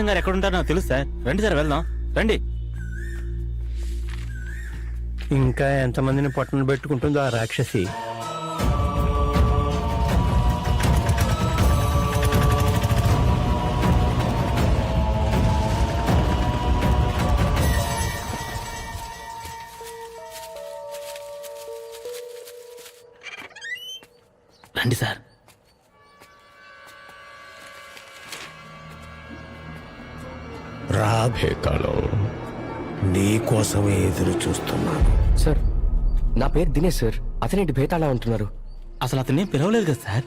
గారు ఎక్కడ ఉంటారో నాకు తెలుసు సార్. రండి సార్ వెళ్దాం. రండి. ఇంకా ఎంతమందిని పట్టున పెట్టుకుంటుందో ఆ రాక్షసి. రండి సార్. రాబేకలో నీ కోసమే ఎదురు చూస్తున్నాను. సార్ నా పేరు దినేష్ సార్. అతనేంటి భేతాళ ఉంటున్నారు అసలు అతన్ని పిలవలేదు కదా సార్?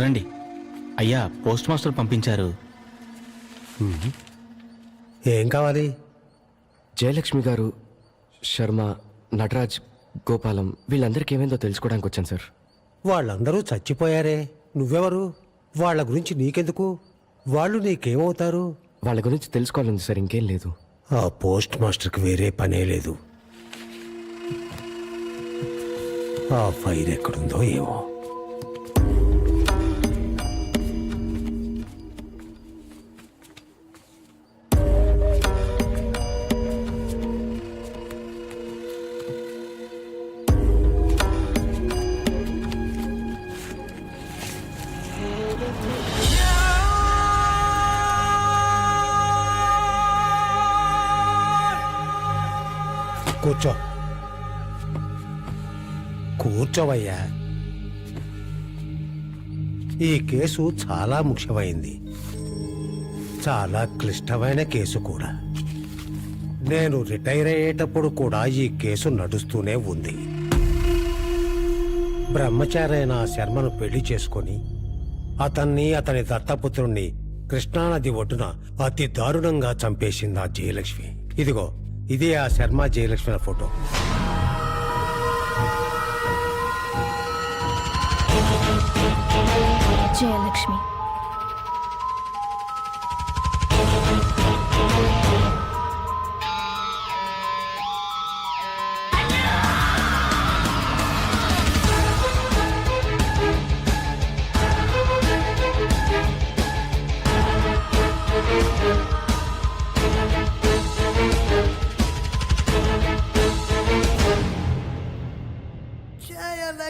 రండి. అయ్యా పోస్ట్ మాస్టర్ పంపించారు. ఏం కావాలి? జయలక్ష్మి గారు శర్మ నటరాజ్ గోపాలం వీళ్ళందరికీ ఏమైందో తెలుసుకోవడానికి వచ్చాను సార్. వాళ్ళందరూ చచ్చిపోయారే. నువ్వెవరు? వాళ్ళ గురించి నీకెందుకు? వాళ్ళు నీకేమవుతారు? వాళ్ళ గురించి తెలుసుకోవాలంది సార్ ఇంకేం లేదు. ఆ పోస్ట్ మాస్టర్కి వేరే పనే లేదు. ఆ ఫైల్ ఎక్కడుందో ఏమో. కూర్చో. కూర్చోవయ్యా. ఈ కేసు చాలా ముఖ్యమైంది. చాలా క్లిష్టమైన కేసు కూడా. నేను రిటైర్ అయ్యేటప్పుడు కూడా ఈ కేసు నడుస్తూనే ఉంది. బ్రహ్మచారైన శర్మను పెళ్ళి చేసుకొని అతన్ని అతని దత్తపుత్రుణ్ణి కృష్ణానది ఒడ్డున అతి దారుణంగా చంపేసింది ఆ జయలక్ష్మి. ఇదిగో ఇదే ఆ శర్మ జయలక్ష్మి ఫోటో. జయలక్ష్మి.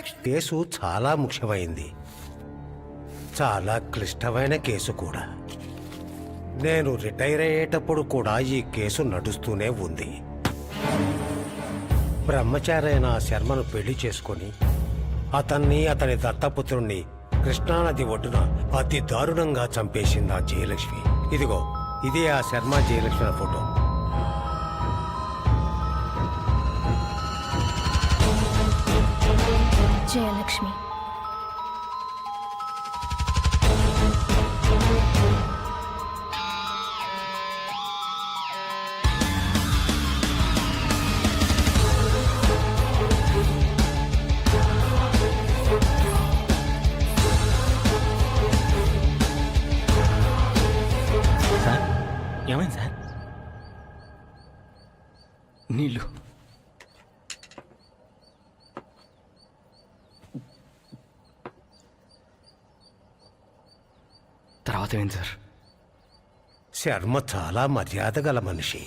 కేసు చాలా ముఖ్యమైంది. చాలా క్లిష్టమైన కేసు కూడా. నేను రిటైర్ అయ్యేటప్పుడు కూడా ఈ కేసు నడుస్తూనే ఉంది. బ్రహ్మచారైన శర్మను పెళ్ళి చేసుకొని అతన్ని అతని దత్తపుత్రుణ్ణి కృష్ణానది ఒడ్డున అతి దారుణంగా చంపేసింది ఆ జయలక్ష్మి. ఇదిగో ఇదే ఆ శర్మ జయలక్ష్మి ఫోటో. జయలక్ష్మి సార్ ఏమైంది సార్? నీళ్ళు. తర్వాత ఏంటి సార్ శర్మ చాలా మర్యాద గల మనిషి.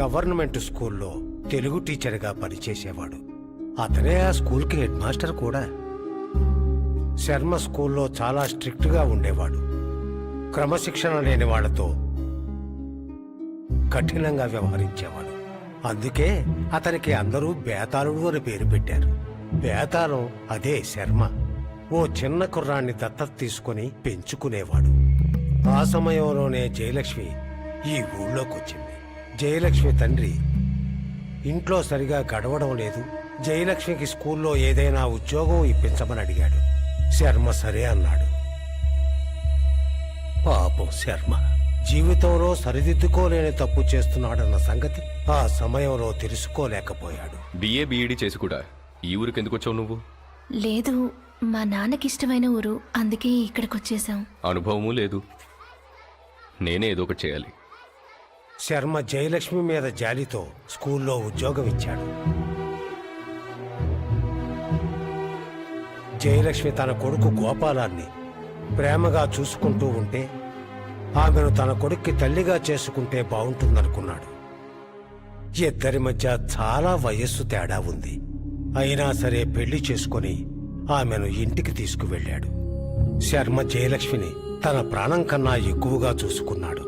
గవర్నమెంట్ స్కూల్లో తెలుగు టీచర్గా పనిచేసేవాడు. అతనే ఆ స్కూల్కి హెడ్ మాస్టర్ కూడా. శర్మ స్కూల్లో చాలా స్ట్రిక్ట్గా ఉండేవాడు. క్రమశిక్షణ లేని వాళ్ళతో కఠినంగా వ్యవహరించేవాడు. అందుకే అతనికి అందరూ బేతాళుడు అని పేరు పెట్టారు. బేతాళం అదే శర్మ. ఓ చిన్న కుర్రాన్ని దత్తత తీసుకుని పెంచుకునేవాడు. ఆ సమయంలోనే జయలక్ష్మి ఈ ఊళ్ళోకి వచ్చింది జయలక్ష్మి తండ్రి ఇంట్లో సరిగా గడవడం లేదు. జయలక్ష్మికి స్కూల్లో ఏదైనా ఉద్యోగం ఇప్పించమని అడిగాడు. శర్మ సరే అన్నాడు. పాపం శర్మ జీవితంలో సరిదిద్దుకోలేని తప్పు చేస్తున్నాడన్న సంగతి ఆ సమయంలో తెలుసుకోలేకపోయాడు. బిఏ బీఈడి చేసి కూడా ఈ ఊరికి ఎందుకు వచ్చావు నువ్వు? లేదు మా నాన్నకి ఇష్టమైన ఊరు అందుకే ఇక్కడికి వచ్చేసాం అనుభవము లేదు. నేనే ఏదో ఒకటి చేయాలి. శర్మ జయలక్ష్మి మీద జాలితో స్కూల్లో ఉద్యోగం ఇచ్చాడు జయలక్ష్మి తన కొడుకు గోపాలాన్ని ప్రేమగా చూసుకుంటూ ఉంటే ఆమెను తన కొడుక్కి తల్లిగా చేసుకుంటే బాగుంటుందనుకున్నాడు ఇద్దరి మధ్య చాలా వయస్సు తేడా ఉంది. అయినా సరే పెళ్ళి చేసుకొని ఆమెను ఇంటికి తీసుకువెళ్ళాడు. శర్మ జయలక్ష్మిని తన ప్రాణం కన్నా ఎక్కువగా చూసుకున్నాడు.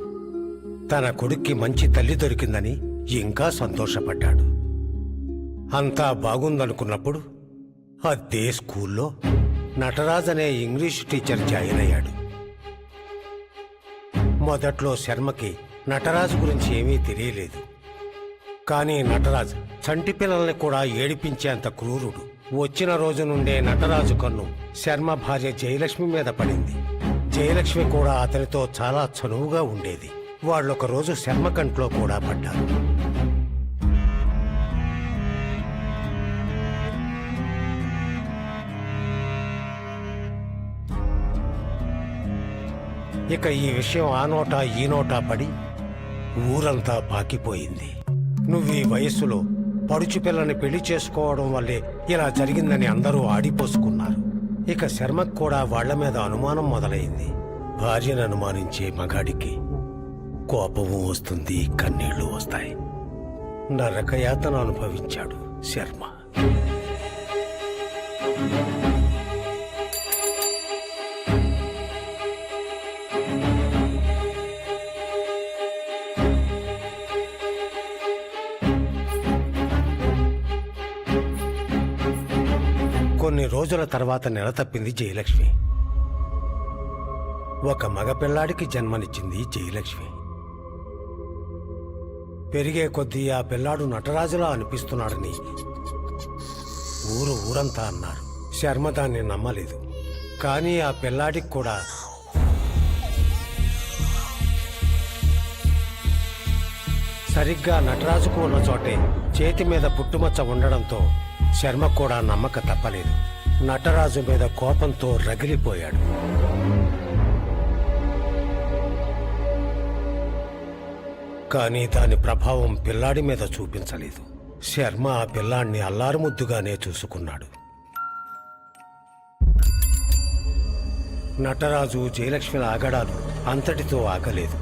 తన కొడుక్కి మంచి తల్లి దొరికిందని ఇంకా సంతోషపడ్డాడు. అంతా బాగుందనుకున్నప్పుడు అదే స్కూల్లో నటరాజ్ అనే ఇంగ్లీష్ టీచర్ జాయిన్ అయ్యాడు. మొదట్లో శర్మకి నటరాజ్ గురించి ఏమీ తెలియలేదు. కానీ నటరాజ్ చంటి పిల్లల్ని కూడా ఏడిపించేంత క్రూరుడు. వచ్చిన రోజు నుండే నటరాజు కన్ను శర్మ భార్య జయలక్ష్మి మీద పడింది. జయలక్ష్మి కూడా అతనితో చాలా చనువుగా ఉండేది. వాళ్ళొక రోజు శర్మ కంట్లో కూడా పడ్డారు. ఇక ఈ విషయం ఆ నోటా ఈ నోటా పడి ఊరంతా పాకిపోయింది. నువ్వు ఈ వయస్సులో పడుచు పిల్లని పెళ్ళి చేసుకోవడం వల్లే ఇలా జరిగిందని అందరూ ఆడిపోసుకున్నారు. ఇక శర్మకు కూడా వాళ్ళ మీద అనుమానం మొదలైంది. భార్యను అనుమానించే మగాడికి కోపము వస్తుంది కన్నీళ్ళు వస్తాయి. నరకయాతన అనుభవించాడు శర్మ. రోజుల తర్వాత నెల తప్పింది జయలక్ష్మి. ఒక మగపిల్లాడికి జన్మనిచ్చింది జయలక్ష్మి. పెరిగే కొద్దీ ఆ పిల్లాడు నటరాజులా అనిపిస్తున్నాడని ఊరు ఊరంతా అన్నారు. శర్మ దాన్ని నమ్మలేదు. కానీ ఆ పిల్లాడికి కూడా సరిగ్గా నటరాజుకు ఉన్న చోటే చేతి మీద పుట్టుమచ్చ ఉండడంతో శర్మ కూడా నమ్మక తప్పలేదు. నటరాజు మీద కోపంతో రగిలిపోయాడు. కానీ దాని ప్రభావం పిల్లాడి మీద చూపించలేదు. శర్మ ఆ పిల్లాడిని అల్లారుముద్దుగానే చూసుకున్నాడు. నటరాజు జయలక్ష్మిల ఆగడాలు అంతటితో ఆగలేదు.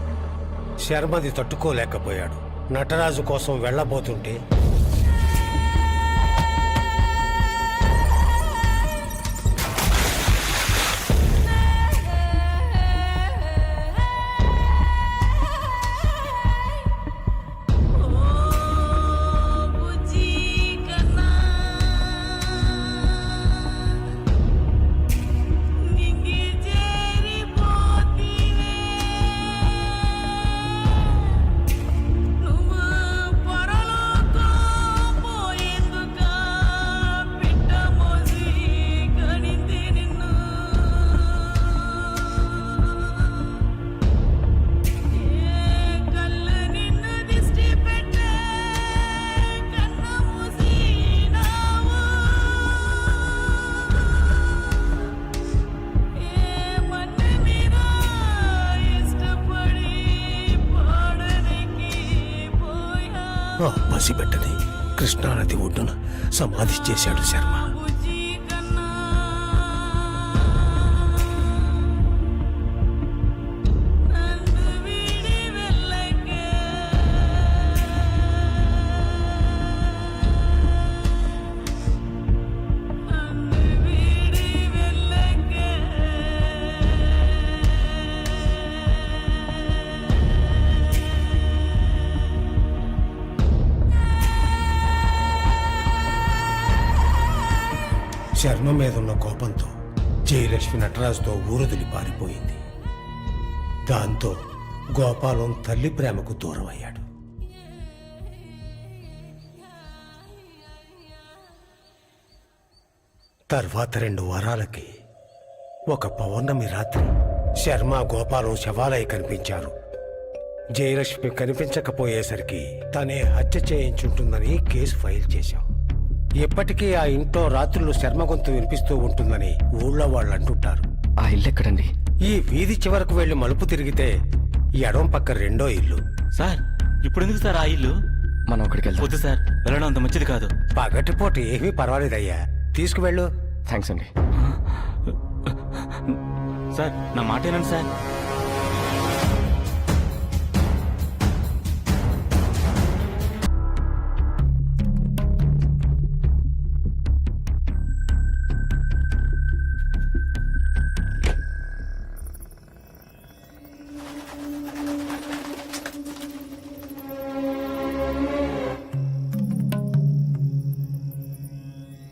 శర్మది తట్టుకోలేకపోయాడు. నటరాజు కోసం వెళ్ళబోతుంటే ఆ పసిబిడ్డని కృష్ణానది ఒడ్డున సమాధి చేశాడు శర్మ. చర్మం మీదున్న కోపంతో జయలక్ష్మి నటరాజుతో ఊరదిలి పారిపోయింది. దాంతో గోపాలం తల్లి ప్రేమకు దూరమయ్యాడు. తర్వాత రెండు వారాలకి ఒక పౌర్ణమి రాత్రి శర్మ గోపాలం శవాలయ కనిపించారు. జయలక్ష్మి కనిపించకపోయేసరికి తనే హత్య చేయించుంటుందని కేసు ఫైల్ చేశాం. ఇప్పటికీ ఆ ఇంట్లో రాత్రులు శర్మ గొంతు వినిపిస్తూ ఉంటుందని ఊళ్ళో వాళ్ళు అంటుంటారు ఆ ఇల్లు ఎక్కడండి? ఈ వీధి చివరకు వెళ్ళి మలుపు తిరిగితే ఎడం పక్క రెండో ఇల్లు. సార్ ఇప్పుడు ఎందుకు సార్ ఆ ఇల్లు? మనం అక్కడికి వెళ్దాం. వద్దు సార్ వెళ్ళడం అంత మంచిది కాదు. పగటిపూట ఏమీ పర్వాలేదయ్యా. తీసుకువెళ్ళు. థ్యాంక్స్ అండి. సార్ నా మాట ఏనండి సార్.